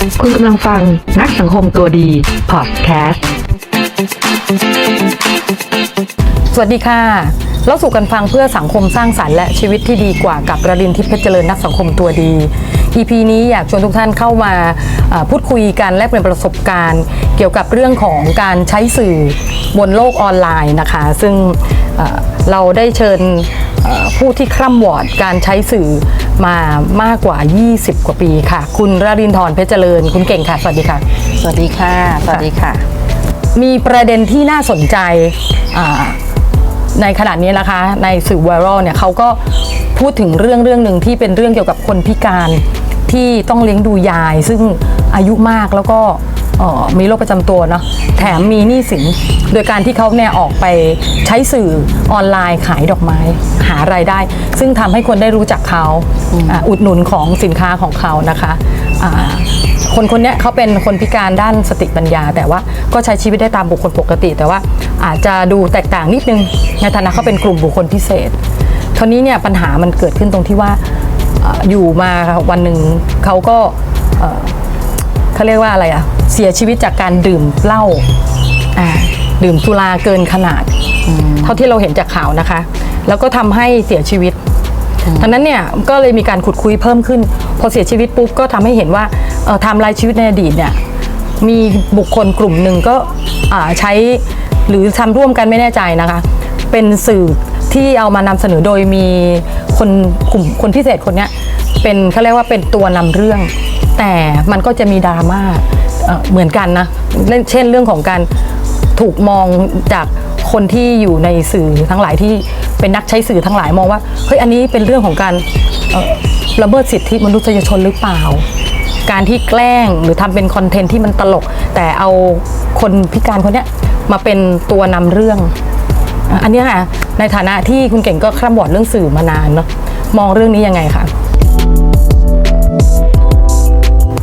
คุณกำลังฟังนักสังคมตัวดีพอดแคสต์ สวัสดีค่ะเราสู่กันฟังเพื่อสังคมสร้างสรรค์และชีวิตที่ดีกว่ากับระลินทิพย์เพชรเจริญนักสังคมตัวดี EP นี้อยากชวนทุกท่านเข้ามาเอ่อพูดคุยกันแลกเปลี่ยนประสบการณ์ เกี่ยวกับเรื่องของการใช้สื่อบนโลกออนไลน์นะคะ ซึ่งเอ่อเราได้เชิญเอ่อผู้ที่คร่ำวอร์ดการใช้สื่อมามากกว่า 20 กว่าปีค่ะ คุณระลินทร์เพชรเจริญ คุณเก่งค่ะ สวัสดีค่ะ สวัสดีค่ะ สวัสดีค่ะ มีประเด็นที่น่าสนใจอ่าในขณะนี้นะคะ ในสื่อไวรัลเนี่ยเขาก็พูดถึงเรื่องเรื่องหนึ่งที่เป็นเรื่องเกี่ยวกับคนพิการ ที่ต้องเลี้ยงดูยาย ซึ่งอายุมากแล้วก็มีโรคประจำตัวเนาะแถมมีหนี้สินโดยการที่เขาเนี่ยออกไปใช้สื่อออนไลน์ขายดอกไม้หารายได้ ซึ่งทำให้คนได้รู้จักเขาอ,อุดหนุนของสินค้าของเขานะคะคนคนเนี้ยเขาเป็นคนพิการด้านสติปัญญา แต่ว่าก็ใช้ชีวิตได้ตามบุคคลปกติ แต่ว่าอาจจะดูแตกต่างนิดนึงในฐานะเขาเป็นกลุ่มบุคคลพิเศษทีนี้เนี่ยปัญหามันเกิดขึ้นตรงที่ว่า อ่ออยู่มาวันหนึ่งเขาก็เอ่อเขาเรียกว่าอะไรอะเสียชีวิตจากการดื่มเหล้าอ่าดื่มสุราเกินขนาด เท่าที่เราเห็นจากข่าวนะคะ แล้วก็ทำให้เสียชีวิตดังนั้นเนี่ยก็เลยมีการขุดคุยเพิ่มขึ้น พอเสียชีวิตปุ๊บก็ทำให้เห็นว่าเอ่อไทม์ไลน์ชีวิตในอดีตเนี่ยมีบุคคลกลุ่มหนึ่งก็อ่าใช้หรือทำร่วมกันไม่แน่ใจนะคะ เป็นสื่อที่เอามานำเสนอโดยมี คนกลุ่มคนพิเศษคนเนี้ยเป็นเขาเรียกว่าเป็นตัวนำเรื่อง แต่มันก็จะมีดราม่าเหมือนกันนะเช่นเรื่องของการถูกมองจากคนที่อยู่ในสื่อทั้งหลายที่เป็นนักใช้สื่อทั้งหลายมองว่าเฮ้ยอันนี้เป็นเรื่องของการละเมิดสิทธิมนุษยชนหรือเปล่า การที่แกล้งหรือทำเป็นคอนเทนต์ที่มันตลก แต่เอาคนพิการคนเนี้ยมาเป็นตัวนำเรื่อง อันนี้ค่ะ ในฐานะที่คุณเก่งก็คร่ำวอดเรื่องสื่อมานานเนาะมองเรื่องนี้ยังไงคะ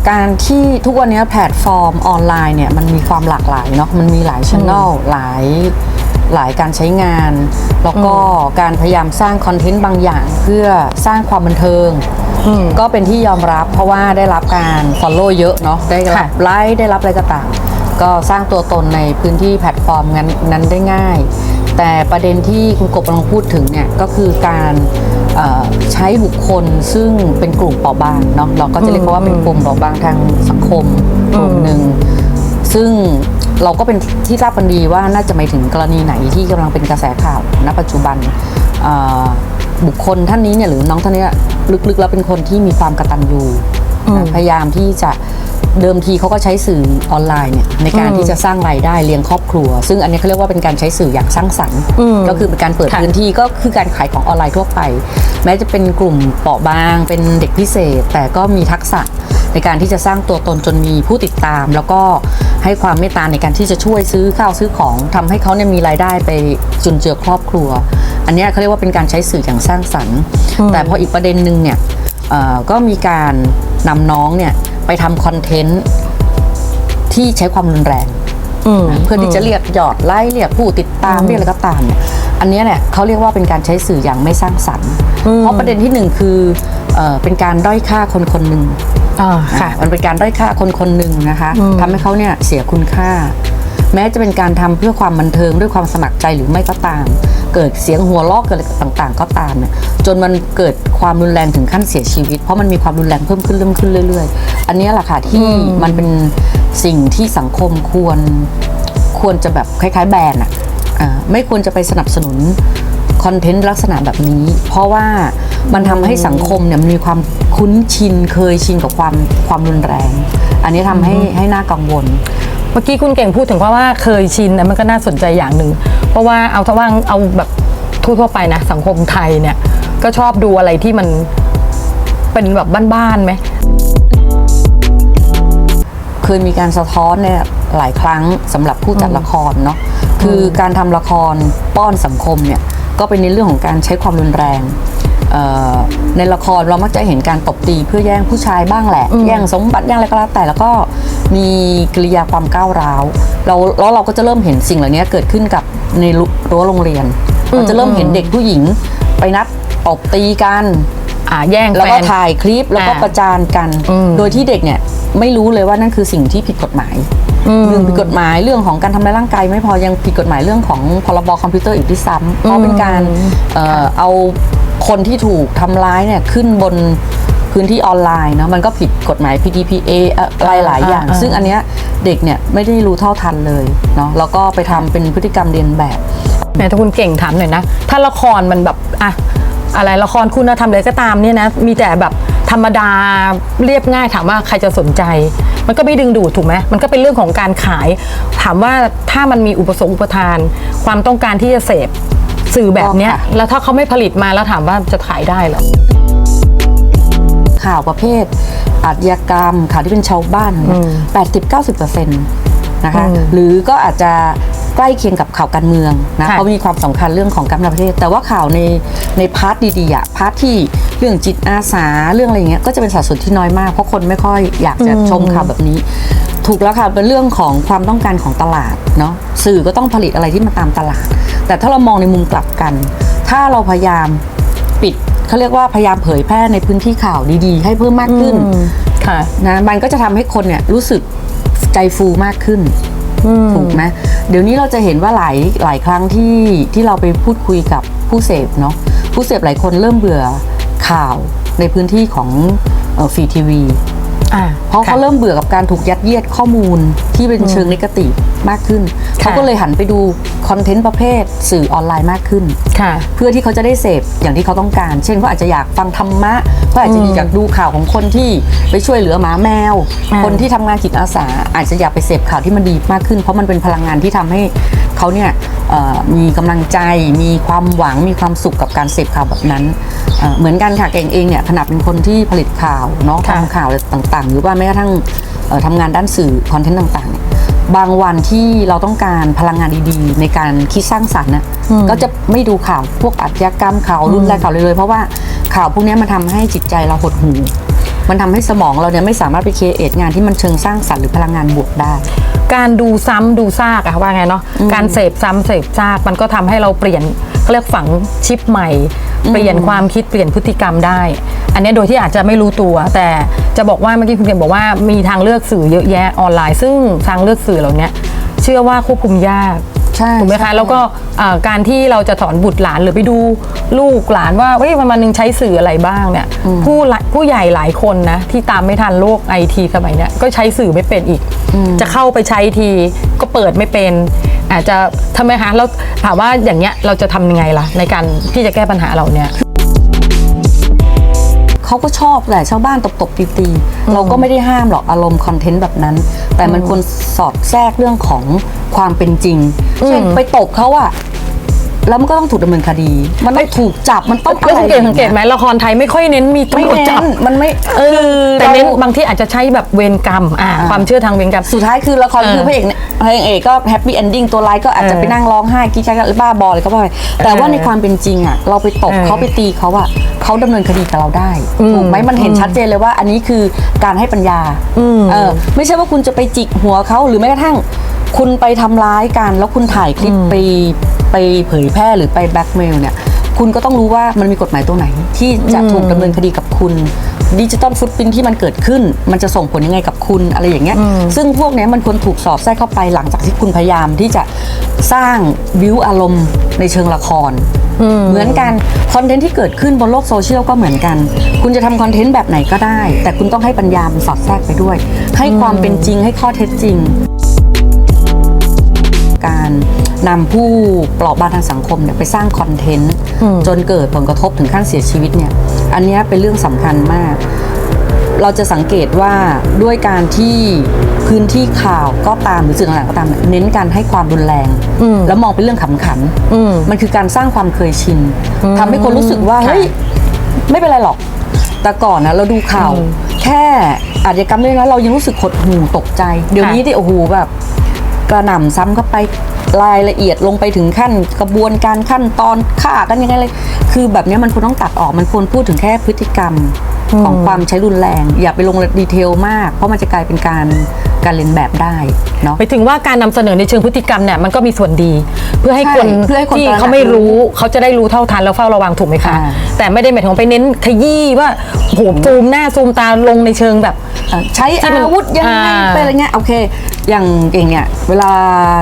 การที่ทุกวันนี้แพลตฟอร์มออนไลน์เนี่ยมันมีความหลากหลายเนาะมันมีหลายช่องหลายหลายการใช้งาน แล้วก็การพยายามสร้างคอนเทนต์บางอย่าง เพื่อสร้างความบันเทิง ก็เป็นที่ยอมรับเพราะว่าได้รับการ Follow เยอะเนาะได้รับค่ะไลค์ได้รับอะไรก็ตามก็สร้างตัวตนในพื้นที่แพลตฟอร์มนั้นนั้นได้ง่าย แต่ประเด็นที่คุณกบกำลังพูดถึงเนี่ยก็คือการเอ่อใช้บุคคลซึ่งเป็นกลุ่มเปราะบางเนาะเราก็จะเรียกเขาว่าเป็นกลุ่มเปราะบางทางสังคมกลุ่มหนึ่งซึ่งเราก็เป็นที่ทราบกันดีว่าน่าจะหมายถึงกรณีไหนที่กำลังเป็นกระแสข่าวณปัจจุบันเอ่อบุคคลท่านนี้เนี่ยหรือน้องท่านเนี้ยลึกๆแล้วเป็นคนที่มีความกตัญญูนะพยายามที่จะ เดิมทีเขาก็ใช้สื่อออนไลน์เนี่ยในการที่จะสร้างรายได้เลี้ยงครอบครัว ซึ่งอันนี้เขาเรียกว่าเป็นการใช้สื่ออย่างสร้างสรรค์ก็คือเป็นการเปิดค่ะพื้นที่ก็คือการขายของออนไลน์ทั่วไป แม้จะเป็นกลุ่มเปราะบาง เป็นเด็กพิเศษ แต่ก็มีทักษะในการที่จะสร้างตัวตนจนมีผู้ติดตาม แล้วก็ให้ความเมตตาในการที่จะช่วยซื้อข้าวซื้อของทำให้เขาเนี่ยมีรายได้ไปจุนเจือครอบครัว อันเนี้ยเขาเรียกว่าเป็นการใช้สื่ออย่างสร้างสรรค์ แต่พออีกประเด็นหนึ่งเนี่ยเอ่อก็มีการนำน้องเนี่ย ไปทำคอนเทนต์ที่ใช้ความรุนแรงอืมเพื่อที่จะเรียกยอดไลค์เรียกผู้ติดตามเรียกอะไรก็ตามเนี่ยอันเนี้ยเนี่ยเขาเรียกว่าเป็นการใช้สื่ออย่างไม่สร้างสรรค์เพราะประเด็นที่หนึ่งคือเออเป็นการด้อยค่าคนคนหนึ่งอ่าค่ะมันเป็นการด้อยค่าคนคนหนึ่งนะคะทำให้เขาเนี่ยเสียคุณค่า แม้จะเป็นการทำเพื่อความบันเทิงด้วยความสมัครใจหรือไม่ก็ตาม เกิดเสียงหัวเราะเกิดอะไรต่างๆ ก็ตามเนี่ยจนมันเกิดความรุนแรงถึงขั้นเสียชีวิต เพราะมันมีความรุนแรงเพิ่มขึ้นเรื่อยขึ้นเรื่อย ๆ อันเนี้ยแหละค่ะที่มันเป็นสิ่งที่สังคมควรควรจะแบบคล้าย ๆ แบรนด์อะอ่าไม่ควรจะไปสนับสนุนคอนเทนต์ลักษณะแบบนี้ เพราะว่ามันทำให้สังคมเนี่ยมันมีความคุ้นชินเคยชินกับความความรุนแรง อันนี้ทำให้ให้น่ากังวล เมื่อกี้คุณเก่งพูดถึงเพราะว่าเคยชินนะมันก็น่าสนใจอย่างหนึ่ง เพราะว่าเอาถ้าว่างเอาแบบทั่วๆไปนะ สังคมไทยเนี่ย ก็ชอบดูอะไรที่มันเป็นแบบบ้านๆไหมเคยมีการสะท้อนเนี่ยหลายครั้งสำหรับผู้จัดละครเนาะคือการทำละครป้อนสังคมเนี่ยก็เป็นในเรื่องของการใช้ความรุนแรงเอ่อในละครเรามักจะเห็นการตบตีเพื่อแย่งผู้ชายบ้างแหละ แย่งสมบัติแย่งอะไรก็แล้วแต่แล้วก็ มีกิริยาความก้าวร้าวเราแล้วเราก็จะเริ่มเห็นสิ่งเหล่านี้เกิดขึ้นกับในรั้วโรงเรียน เราจะเริ่มเห็นเด็กผู้หญิง ไปนัดตบตีกันอ่าแย่งแล้วแฟก็นถ่ายคลิปแล้วก็อ่าประจานกันอืมโดยที่เด็กเนี่ยไม่รู้เลยว่านั่นคือสิ่งที่ผิดกฎหมายหนึ่งผิดกฎหมายเรื่องของการทำร้ายร่างกายไม่พอยังผิดกฎหมายเรื่องของพรบคอมพิวเตอร์อีกด้วยซ้ำเพราะเป็นการเอ่อเอาคนที่ถูกทำร้ายเนี่ยขึ้นบน พื้นที่ออนไลน์เนาะมันก็ผิดกฎหมาย PDPA อะไรหลายอย่างอ่าอ่าซึ่งอันเนี้ยเด็กเนี่ยไม่ได้รู้เท่าทันเลยเนาะแล้วก็ไปทำเป็นพฤติกรรมเรียนแบบแหมถ้าคุณเก่งถามหน่อยนะ ถ้าละครมันแบบอะอะไรละครคุณธรรมอะไรก็ตามเนี่ยนะมีแต่แบบธรรมดาเรียบง่ายถามว่าใครจะสนใจ มันก็ไม่ดึงดูดถูกไหมมันก็เป็นเรื่องของการขาย ถามว่าถ้ามันมีอุปสงค์อุปทาน ความต้องการที่จะเสพสื่อแบบเนี้ยก็ค่ะแล้วถ้าเขาไม่ผลิตมาแล้วถามว่าจะขายได้เหรอ ข่าวประเภท อาชญากรรม ข่าวที่เป็นชาวบ้านแปดสิบเก้าสิบเปอร์เซ็นต์นะคะอืมหรือก็อาจจะใกล้เคียงกับข่าวการเมืองนะค่ะเพราะมีความสำคัญเรื่องของการเมืองประเทศ แต่ว่าข่าวในในพาร์ทดีๆอะพาร์ทที่เรื่องจิตอาสาเรื่องอะไรอย่างเงี้ยก็จะเป็นสัดส่วนที่น้อยมากเพราะคนไม่ค่อยอยากจะชมข่าวแบบนี้ ถูกแล้วค่ะเป็นเรื่องของความต้องการของตลาดเนาะสื่อก็ต้องผลิตอะไรที่มาตามตลาด แต่ถ้าเรามองในมุมกลับกัน ถ้าเราพยายามปิด เขาเรียกว่าพยายามเผยแพร่ในพื้นที่ข่าวดีๆ ให้เพิ่มมากขึ้นค่ะนะมันก็จะทำให้คนเนี่ยรู้สึกใจฟูมากขึ้นถูกไหมเดี๋ยวนี้เราจะเห็นว่าหลายหลายครั้งที่ที่เราไปพูดคุยกับผู้เสพเนาะผู้เสพหลายคนเริ่มเบื่อข่าวในพื้นที่ของฟรีทีวีอ่า เพราะเขาค่ะเริ่มเบื่อกับการถูกยัดเยียดข้อมูลที่เป็นเชิงนิกติมากขึ้น เขาก็เลยหันไปดูคอนเทนต์ประเภทสื่อออนไลน์มากขึ้นค่ะเพื่อที่เขาจะได้เสพอย่างที่เขาต้องการ เช่นเขาอาจจะอยากฟังธรรมะเขาอาจจะอยากดูข่าวของคนที่ไปช่วยเหลือหมาแมวอ่าคนที่ทำงานจิตอาสา อาจจะอยากไปเสพข่าวที่มันดีมากขึ้น เพราะมันเป็นพลังงานที่ทำให้เขาเนี่ยเอ่อมีกำลังใจ มีความหวัง มีความสุขกับการเสพข่าวแบบนั้นเอ่อเหมือนกันค่ะเก่งเองเนี่ยขนาดเป็นคนที่ผลิตข่าวเนาะค่ะทำข่าวอะไรต่างๆ หรือว่าแม้กระทั่งเอ่อทำงานด้านสื่อคอนเทนต์ต่างๆเนี่ยบางวันที่เราต้องการพลังงานดีๆ ในการคิดสร้างสรรค์น่ะก็จะไม่ดูข่าวพวกอาชญากรรมข่าวรุนแรงข่าวเลยเลยเพราะว่าข่าวพวกเนี้ยมันทำให้จิตใจเราหดหู่มันทำให้สมองเราเนี่ยไม่สามารถไปเครียงานที่มันเชิงสร้างสรรค์หรือพลังงานบวกได้ การดูซ้ำดูซากอะว่าไงเนาะการเสพซ้ำเสพซากมันก็ทำให้เราเปลี่ยนเขาเรียกฝังชิปใหม่ เปลี่ยนความคิดเปลี่ยนพฤติกรรมได้ อันเนี้ยโดยที่อาจจะไม่รู้ตัว แต่จะบอกว่าเมื่อกี้คุณเก่งบอกว่ามีทางเลือกสื่อเยอะแยะออนไลน์ ซึ่งทางเลือกสื่อเหล่าเนี้ยเชื่อว่าควบคุมยากใช่ถูกไหมใช่คะแล้วก็อ่าการที่เราจะสอนบุตรหลานหรือไปดูลูกหลานว่าเฮ้ยวันวันหนึ่งใช้สื่ออะไรบ้างเนี่ยผู้หลายผู้ใหญ่หลายคนนะที่ตามไม่ทันโลกไอทีสมัยเนี้ยก็ใช้สื่อไม่เป็นอีก จะเข้าไปใช้ทีก็เปิดไม่เป็น อาจจะทำไมคะแล้วถามว่าอย่างเงี้ยเราจะทำยังไงล่ะในการที่จะแก้ปัญหาเราเนี่ย เขาก็ชอบแหละชาวบ้านตบๆตีๆเราก็ไม่ได้ห้ามหรอกอารมณ์คอนเทนต์แบบนั้น แต่มันควรสอดแทรกเรื่องของความเป็นจริงเช่นไปตบเขาอะ แล้วมันก็ต้องถูกดำเนินคดี มันต้องถูกจับมันต้องแล้วสังเกตอะไรสังเกตไหมละครไทยไม่ค่อยเน้นมีไม่ตำรวจเน้จับนมันไม่เออแต่เน้นเราบางที่อาจจะใช้แบบเวรกรรมอ่าความเชื่อทางเวรกรรม สุดท้ายคือละครเออคือพระเอกเนี่ยพระเอกก็แฮปปี้เอนดิ้งตัวร้ายก็อาจจะเออไปนั่งร้องไห้กิ๊กกักหรือบ้าบออะไรก็ว่าไปแต่ว่าเออในความเป็นจริงอะเราไปตบเออ เขาไปตีเขาอะเขาดำเนินคดีกับเราได้ถูกไหมมันเห็นชัดเจนเลยว่าอันนี้คือการให้ปัญญาเออไม่ใช่ว่าคุณจะไปจิกหัวเขาหรือแม้กระทั่ง คุณไปทำร้ายกัน แล้วคุณถ่ายคลิปไปไปเผยแพร่หรือไปแบล็กเมลเนี่ย คุณก็ต้องรู้ว่ามันมีกฎหมายตัวไหน ที่จะถูกดำเนินคดีกับคุณดิจิตอลฟุตพินที่มันเกิดขึ้น มันจะส่งผลยังไงกับคุณอะไรอย่างเงี้ย ซึ่งพวกเนี้ยมันควรถูกสอดแทรกเข้าไปหลังจากที่คุณพยายามที่จะสร้างวิวอารมณ์ในเชิงละครเหมือนกันคอนเทนต์ที่เกิดขึ้นบนโลกโซเชียลก็เหมือนกัน คุณจะทำคอนเทนต์แบบไหนก็ได้ แต่คุณต้องให้ปัญญามันสอดแทรกไปด้วย ให้ความเป็นจริงให้ข้อเท็จจริง การนำผู้เปราะบางทางสังคมเนี่ยไปสร้างคอนเทนต์จนเกิดผลกระทบถึงขั้นเสียชีวิตเนี่ยอันเนี้ยเป็นเรื่องสำคัญมาก เราจะสังเกตว่าด้วยการที่พื้นที่ข่าวก็ตามหรือสื่อต่างๆก็ตามเนี่ยเน้นการให้ความรุนแรง แล้วมองเป็นเรื่องขำขันมันคือการสร้างความเคยชินทำให้คนรู้สึกว่าค่ะเฮ้ยไม่เป็นไรหรอกแต่ก่อนนะเราดูข่าวแค่อาชญากรรมเรื่องนั้นเรายังรู้สึกหดหู่ตกใจ เดี๋ยวนี้ที่โอ้โหแบบ กระหน่ำซ้ำเข้าไปรายละเอียดลงไปถึงขั้นกระบวนการขั้นตอนฆ่ากันยังไงเลยคือแบบนี้มันควรต้องตัดออกมันควรพูดถึงแค่พฤติกรรมของความใช้รุนแรง อย่าไปลงดีเทลมาก เพราะมันจะกลายเป็นการ การเรียนแบบได้เนาะไปถึงว่าการนำเสนอในเชิงพฤติกรรมเนี่ยมันก็มีส่วนดี เพื่อให้ใช่คนเพื่อให้คนที่ตระหนักเขาไม่รู้เขาจะได้รู้เท่าทันแล้วเฝ้าระวังถูกไหมคะ อ่า แต่ไม่ได้หมายถึงไปเน้นขยี้ว่าโหซูมหน้าซูมตาลงในเชิงแบบ เอ่อใช้ที่มันอาวุธยังไงอ่าเป็นอะไรเงี้ยโอเค อย่างเก่งเนี่ยเวลา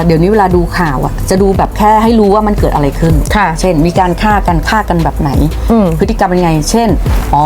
เดี๋ยวนี้เวลาดูข่าวอะจะดูแบบแค่ให้รู้ว่ามันเกิดอะไรขึ้น ค่ะเช่น มีการฆ่ากันฆ่ากันแบบไหน อืม พฤติกรรมเป็นไง เช่น อ๋อ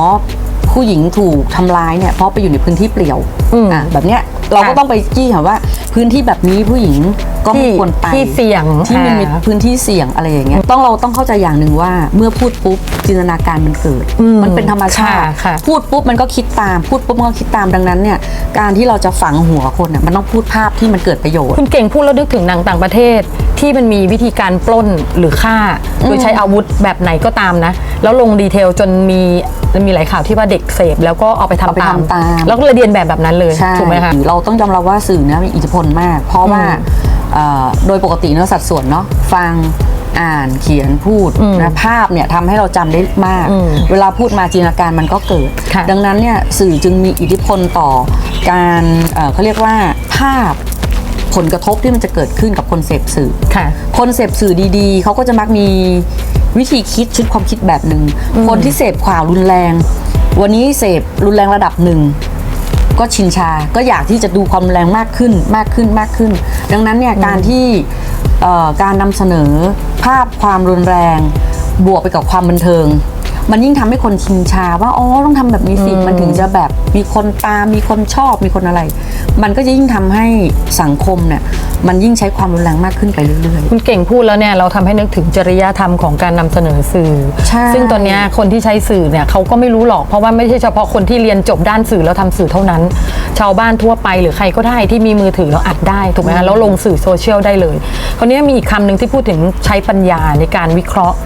ผู้หญิงถูกทำร้ายเนี่ยเพราะไปอยู่ในพื้นที่เปลี่ยวอืมอะแบบเนี้ย เราก็ค่ะต้องไปจี้ค่ะว่า พื้นที่แบบนี้ผู้หญิงก็ไม่ที่ควรไปที่เสี่ยงที่มันมีอ่าพื้นที่เสี่ยงอะไรอย่างเงี้ยต้องเราต้องเข้าใจอย่างหนึ่งว่าเมื่อพูดปุ๊บจินตนาการมันเกิดอืมมันเป็นธรรมชาติค่ะค่ะพูดปุ๊บมันก็คิดตาม พูดปุ๊บมันก็คิดตามดังนั้นเนี่ยการที่เราจะฝังหัวคนเนี่ยมันต้องพูดภาพที่มันเกิดประโยชน์คุณเก่งพูดแล้วนึกถึงหนังต่างประเทศที่มันมีวิธีการปล้นหรือฆ่า โดยใช้อาวุธแบบไหนก็ตามนะ แล้วลงดีเทลจนมี มันมีหลายข่าวที่ว่าเด็กเสพแล้วก็เอาไปทำเอาไปตามทำตาม แล้วก็เลยเรียนแบบแบบนั้นเลยใช่ถูกไหมคะเราต้องยอมรับว่าสื่อเนี่ยมีอิทธิพลมาก เพราะว่าเอ่อโดยปกติเนื้อสัดส่วนเนาะฟังอ่านเขียนพูดนะภาพเนี่ยทำให้เราจำได้มากอืมเวลาพูดมาจินตนาการมันก็เกิดค่ะดังนั้นเนี่ยสื่อจึงมีอิทธิพลต่อการเอ่อเขาเรียกว่าภาพผลกระทบที่มันจะเกิดขึ้นกับคนเสพสื่อค่ะคนเสพสื่อดีๆเขาก็จะมักมี วิธีคิดชุดความคิดแบบหนึ่งคนที่เสพข่าวรุนแรง วันนี้เสพรุนแรงระดับหนึ่งก็ชินชาก็อยากที่จะดูความรุนแรงมากขึ้นมากขึ้นมากขึ้น ดังนั้นเนี่ยการที่เอ่อการนำเสนอภาพความรุนแรง บวกไปกับความบันเทิง มันยิ่งทำให้คนชินชาว่าอ๋อต้องทำแบบนี้สิมันถึงจะแบบมีคนตามมีคนชอบมีคนอะไร มันก็จะยิ่งทำให้สังคมเนี่ยมันยิ่งใช้ความรุนแรงมากขึ้นไปเรื่อยๆคุณเก่งพูดแล้วเนี่ยเราทำให้นึกถึงจริยธรรมของการนำเสนอสื่อใช่ซึ่งตอนเนี้ยคนที่ใช้สื่อเนี่ยเขาก็ไม่รู้หรอกเพราะว่าไม่ใช่เฉพาะคนที่เรียนจบด้านสื่อแล้วทำสื่อเท่านั้น ชาวบ้านทั่วไปหรือใครก็ได้ที่มีมือถือแล้วอัดได้ถูกไหมคะแล้วลงสื่อโซเชียลได้เลยคราวนี้มีอีกคำหนึ่งที่พูดถึงใช้ปัญญาในการวิเคราะห์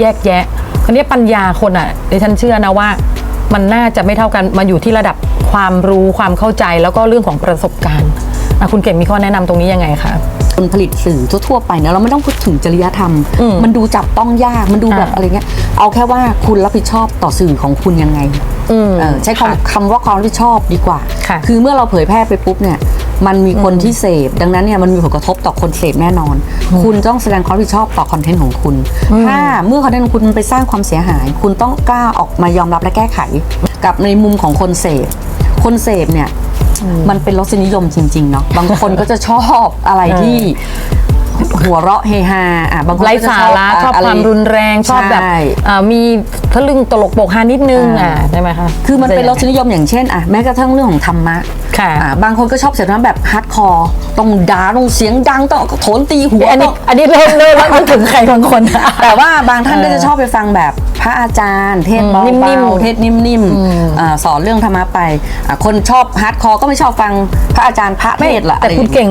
แยกแยะคราวนี้ปัญญาคนอะดิฉันเชื่อนะว่ามันน่าจะไม่เท่ากันมันอยู่ที่ระดับความรู้ความเข้าใจแล้วก็เรื่องของประสบการณ์อะคุณเก่งมีข้อแนะนำตรงนี้ยังไงคะคนผลิตสื่อทั่วๆไปเนี่ยเราไม่ต้องพูดถึงจริยธรรม มันดูจับต้องยากมันดูแบบอ่าอะไรเงี้ยเอาแค่ว่าคุณรับผิดชอบต่อสื่อของคุณยังไงอืมเออใช้ค่ะคำคำว่าความรับผิดชอบดีกว่าค่ะอเมื่อเราเผยแพร่ไปปุ๊บเนี่ย มันมีคนที่เสพดังนั้นเนี่ยมันมีผลกระทบต่อคนเสพแน่นอน คุณต้องแสดงความรับผิดชอบต่อคอนเทนต์ของคุณ ถ้าเมื่อคอนเทนต์ของคุณมันไปสร้างความเสียหาย คุณต้องกล้าออกมายอมรับและแก้ไข กับในมุมของคนเสพคนเสพเนี่ยมันเป็นรสนิยมจริงๆเนาะบางคนก็จะชอบอะไรที่ หัวเราะเฮฮาอะบางคนไร้ก็จะสาชอบระชอบะไความรุนแรงชอบแบบใช่อ่ามีทะลึ่งตลกโปกฮานิดนึงอ่าอะใช่ไหมคะคือมันเป็นรสนิยมอย่างเช่นอะแม้กระทั่งเรื่องของธรรมะค่ะอะบางคนก็ชอบเสียงน้ำแบบฮาร์ดคอร์ต้องด่าต้องเสียงดังต้องเอาโถนตีหัวอันนี้ต้อง อันนี้เริ่มเริ่มแล้วนึกถึงใครบางคน แต่ว่าบางท่านก็จะชอบไปฟังแบบพระอาจารย์ เทศอืมเบานิ่มๆๆเทศนิ่มๆอ่าสอนเรื่องธรรมะไปอะคนชอบฮาร์ดคอร์ก็ไม่ชอบฟังพระอาจารย์พระเทศละแต่อะไรอคุณย่างเงี้ย เก่ง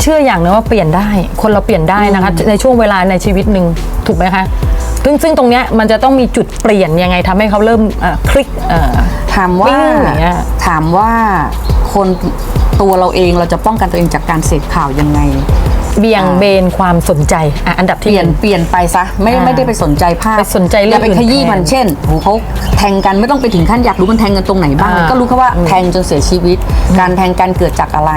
เชื่ออย่างหนึงว่าเปลี่ยนได้ คนเราเปลี่ยนได้นะคะ ในช่วงเวลาในชีวิตหนึ่งถูกไหมคะซึ่งซึ่งตรงเนี้ยมันจะต้องมีจุดเปลี่ยนยังไงทำให้เขาเริ่มอะคลิกเอ่อถามว่าปิ้งอย่างเงี้ยถามว่าคนตัวเราเองเราจะป้องกันตัวเองจากการเสพข่าวยังไง เบี่ยงเบนความสนใจอะอันดับเปที่ลี่ยนหงเปลี่ยนไปซะไม่อ่าไม่ได้ไปสนใจภาพไปสนใจเรื่องย่าไปขยี้อื่นมันแทนเช่นโหเขาแทงกันไม่ต้องไปถึงขั้นอยากรู้มันแทงกันตรงไหนบ้างอ่าก็รู้แค่ว่าแทงจนเสียชีวิต การแทงกันเกิดจากอะไร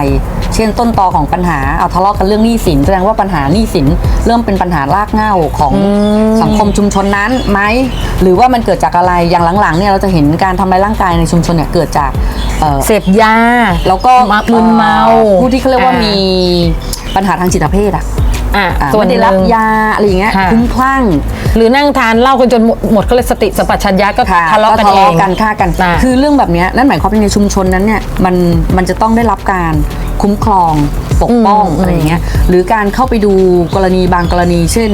เช่นต้นตอของปัญหาเอาทะเลาะกันเรื่องหนี้สินแสดงว่าปัญหาหนี้สินเริ่มเป็นปัญหารากเหง้าของสังคมชุมชนนั้นไหมหรือว่ามันเกิดจากอะไรอย่างหลังๆเนี่ยเราจะเห็นการทำร้ายร่างกายในชุมชนเนี่ยเกิดจากเอ่อเสพยาแล้วก็มัมึนเมาอ่อผู้ที่เขาเรียกว่าอ่มี ปัญหาทางจิตเภทอะอะอ่าส่วนไม่ได้รับหนึ่ง ยาอะไรอย่างเงี้ยค่ะคลุ้มคลั่ง หรือนั่งทานเหล้ากันจนหมดหมดก็เลยสติสัมปชัญญะก็ค่ะทะเลาะกันทะเอเลาะงกันฆ่ากันอะคือเรื่องแบบเนี้ยนั่นหมายความว่าในชุมชนนั้นเนี่ยมันมันจะต้องได้รับการคุ้มครองปกป้องอืมอะไรอย่างเงี้ยหรือการเข้าไปดูกรณีบางกรณี เช่น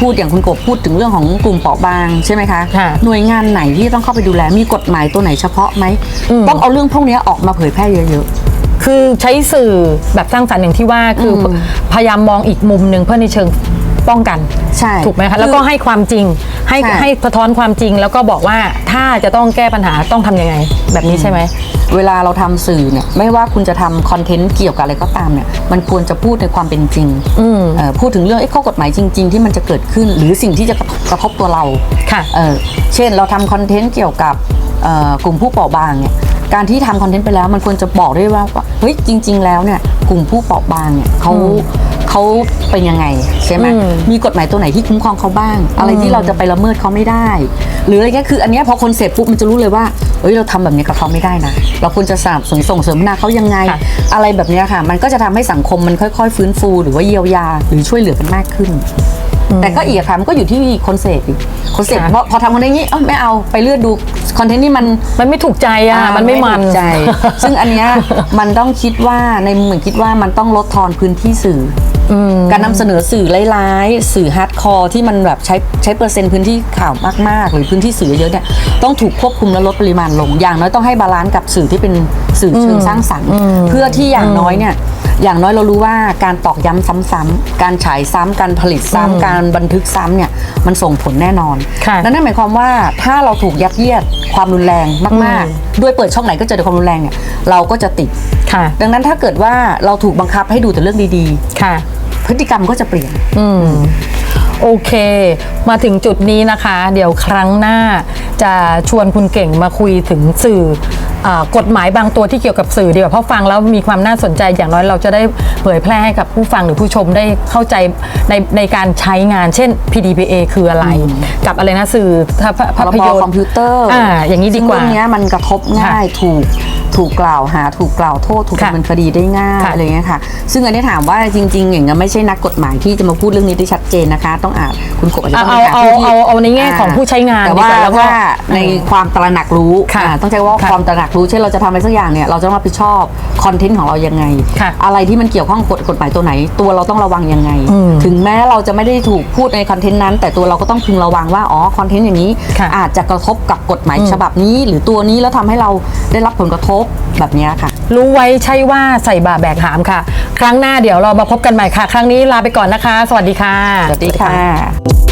พูดอย่างคุณกบพูดถึงเรื่องของกลุ่มเปราะบางใช่ไหมคะ ค่ะหน่วยงานไหนที่ต้องเข้าไปดูแลมีกฎหมายตัวไหนเฉพาะไหมอืม ต้องเอาเรื่องพวกเนี้ยออกมาเผยแพร่เยอะ คือใช้สื่อแบบสร้างสรรค์อย่างที่ว่าคืออพยายามมองอีกมุมหนึ่งเพื่อในเชิงป้องกันใช่ถูกไหมคะแล้วก็ให้ความจริงให้ใช่ให้สะท้อนความจริง แล้วก็บอกว่าถ้าจะต้องแก้ปัญหาต้องทำยังไง แบบนี้ใช่ไหม เวลาเราทำสื่อเนี่ยไม่ว่าคุณจะทำคอนเทนต์เกี่ยวกับอะไรก็ตามเนี่ยมันควรจะพูดในความเป็นจริงอืมเอ่อพูดถึงเรื่องเอ้ข้อกฎหมายจริง ๆ ที่มันจะเกิดขึ้น หรือสิ่งที่จะกระทบตัวเราค่ะ เออเช่นเราทำคอนเทนต์เกี่ยวกับเอ่อกลุ่มผู้เปราะบางเนี่ย การที่ทำคอนเทนต์ไปแล้วมันควรจะบอกด้วยว่าว่าเฮ้ยจริง ๆ แล้วเนี่ยกลุ่มผู้เปราะบางเนี่ยเขาเขาเป็นยังไงใช่ไหมอืมมีกฎหมายตัวไหนที่คุ้มครองเขาบ้าง อะไรที่เราจะไปละเมิดเขาไม่ได้ หรืออะไรเงี้ยคืออันเนี้ยพอคนเสพปุ๊บมันจะรู้เลยว่าเอ้ยเราทำแบบนี้กับเขาไม่ได้นะเราควรจะสนับสนุนส่งเสริมพัฒนาเขายังไง ค่ะ อะไรแบบเนี้ยค่ะ มันก็จะทำให้สังคมมันค่อย ๆ ฟื้นฟู หรือว่าเยียวยา หรือช่วยเหลือกันมากขึ้น แต่ก็อีกอะค่ะมันก็อยู่ที่คนเสพอีกคนเสพค่ะพอพอทำคอนเทนต์นี้เอ้าไม่เอาไปเลือกดูคอนเทนต์นี่มันมันไม่ถูกใจอะอ่ามันไม่มัน ถูกใจ ซึ่งอันเนี้ยมันต้องคิดว่าในมุมเหมือนคิดว่ามันต้องลดทอนพื้นที่สื่ออการนำเสนอสื่อร้ายๆสื่อฮาร์ดคอร์ที่มันแบบใช้ใช้เปอร์เซ็นต์พื้นที่ข่าวมากๆ หรือพื้นที่สื่อเยอะๆเนี่ยต้องถูกควบคุมและลดปริมาณลง อย่างน้อยต้องให้บาลานซ์กับสื่อที่เป็นสื่อเชิงสร้างสรรค์ เพื่อที่อย่างน้อยเนี่ย อย่างน้อยเรารู้ว่าการตอกย้ำซ้ำๆการฉายซ้ำการผลิตซ้ำการบันทึกซ้ำเนี่ยมันส่งผลแน่นอนค่ะนั่นหมายความว่าถ้าเราถูกยัดเยียดความรุนแรงมากๆ ด้วยเปิดช่องไหนก็เจอแต่ความรุนแรงเนี่ยเราก็จะติดค่ะดังนั้นถ้าเกิดว่าเราถูกบังคับให้ดูแต่เรื่องดีค่ะๆพฤติกรรมก็จะเปลี่ยนอืมโอเค มาถึงจุดนี้นะคะ เดี๋ยวครั้งหน้าจะชวนคุณเก่งมาคุยถึงสื่ออา กฎหมายบางตัวที่เกี่ยวกับสื่อดีกว่าเพราะฟังแล้วมีความน่าสนใจอย่างน้อยเราจะได้เผยแพร่ให้กับผู้ฟังหรือผู้ชมได้เข้าใจในในการใช้งาน เช่น PDPA คืออะไร กับอะไรนะสื่อภาพพภารพบยนตร์คอมพิวเตอร์อ่าอย่างนี้ดีกว่าซึ่งเรื่องเนี้ยมันกระทบง่ายถูกถูกกล่าวหาถูกกล่าวโทษถูกค่ะดำเนินคดีได้ง่ายค่ะอะไรเงี้ยค่ะ ซึ่งอันนี้ถามว่าจริง ๆ อย่างเงี้ยไม่ใช่นักกฎหมายที่จะมาพูดเรื่องนี้ได้ชัดเจนนะคะ ต้องอ่านคุณกบอาจจะต้องไปหาเอาผู้ที่เอาเอาในแง่ของผู้ใช้งานแต่ดีว่ากว่าแล้วก็ว่าในความตระหนักรู้ค่ะอ่าต้องใช้ว่าค่ะความตระหนักรู้เช่นเราจะทำอะไรสักอย่างเนี่ยเราจะต้องรับผิดชอบคอนเทนต์ของเรายังไง ค่ะอะไรที่มันเกี่ยวข้องกับกฎหมายตัวไหน ตัวเราต้องระวังยังไง อืมถึงแม้เราจะไม่ได้ถูกพูดในคอนเทนต์นั้น แต่ตัวเราก็ต้องพึงระวังว่าอ๋อคอนเทนต์อย่างนี้ ค่ะอาจจะกระทบกับกฎหมายฉบับนี้ หรือตัวนี้แล้วทำให้เราได้รับผลกระทบแบบเนี้ยค่ะ รู้ไว้ใช่ว่าใส่บาแบกหามค่ะ ครั้งหน้าเดี๋ยวเรามาพบกันใหม่ค่ะ ครั้งนี้ลาไปก่อนนะคะ สวัสดีค่ะ สวัสดีค่ะ